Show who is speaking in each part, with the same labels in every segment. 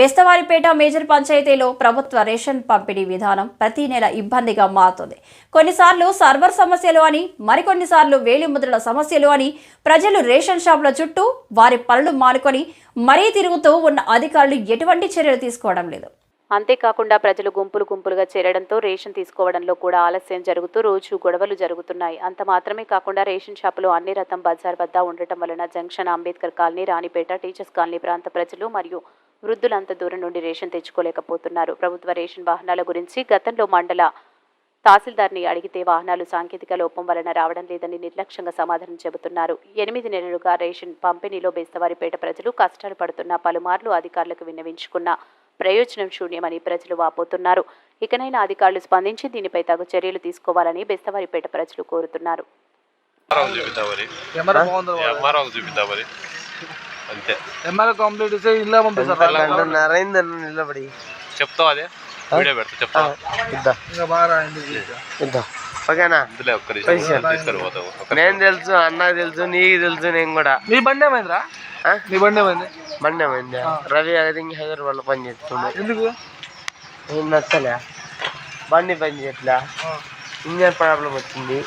Speaker 1: Bestavaripeta major పంచాయతీలో ప్రభుత్వ ration పంపిణీ విధానం ప్రతి నెల ఇబ్బందిగా మారుతుంది. కొన్నిసార్లు సర్వర్ సమస్యలు అని మరికొన్నిసార్లు వేలిముద్రల సమస్యలు అని ప్రజలు రేషన్ షాపుల చుట్టూ వారి పనులు మానుకొని మరీ తిరుగుతూ ఉన్న అధికారులు ఎటువంటి చర్యలు తీసుకోవడం లేదు.
Speaker 2: అంతేకాకుండా ప్రజలు గుంపులు గుంపులుగా చేరడంతో రేషన్ తీసుకోవడంలో కూడా ఆలస్యం జరుగుతూ రోజు గొడవలు జరుగుతున్నాయి. అంత మాత్రమే కాకుండా రేషన్ షాపులు అన్ని రథం బజార్ వద్ద ఉండటం వలన junction Ambedkar colony Ranipet teachers colony ప్రాంత ప్రజలు మరియు వృద్ధులంత దూరం నుండి రేషన్ తెచ్చుకోలేకపోతున్నారు. ప్రభుత్వ రేషన్ వాహనాల గురించి గతంలో మండల తహసీల్దార్ని అడిగితే వాహనాలు సాంకేతిక లోపం వలన రావడం లేదని నిర్లక్ష్యంగా సమాధానం చెబుతున్నారు. ఎనిమిది నెలలుగా రేషన్ పంపిణీలో బేస్తవారిపేట ప్రజలు కష్టాలు పడుతున్న పలుమార్లు అధికారులకు విన్నవించుకున్న ప్రయోజనం శూన్యమని ప్రజలు వాపోతున్నారు. ఇకనైనా అధికారులు స్పందించి దీనిపై తగు చర్యలు తీసుకోవాలని బెస్తవారిపేట ప్రజలు కోరుతున్నారు.
Speaker 3: అంతే.
Speaker 4: ఎంఆర్ఓ కంప్లీట్ ఇస్తే ఇల్లు పంపిస్తారు.
Speaker 5: నరేంద్ర నిలబడి.
Speaker 3: చెప్తావు అదే? వీడియో పెడతా
Speaker 5: ఇద్దా.
Speaker 4: ఇంకా బాగా
Speaker 5: ఇద్దా. ఓకేనా?
Speaker 3: ఒక్క
Speaker 5: నేను తెలుసు అన్నకు తెలుసు నీకు తెలుసు నేను కూడా.
Speaker 4: మీ బండి ఏమైందిరా?
Speaker 5: ఆ?
Speaker 4: మీ బండి ఏమైంది?
Speaker 5: బండి ఏమైంది? రవి అదింగ్ హైదరాబాద్ పని చేస్తుండే
Speaker 4: ఎందుకు?
Speaker 5: ఏం నచ్చలే. బండి పని చేయట్లే. ఇంజన్ ప్రాబ్లం వచ్చింది.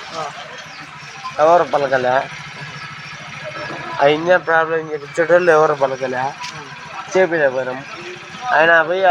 Speaker 5: ఎవరు పలకలే. ఆ ఇంజన్ ప్రాబ్లం చెప్పించేటోళ్ళు ఎవరు పలకలే చేపిలే పోయినాం. ఆయన పోయి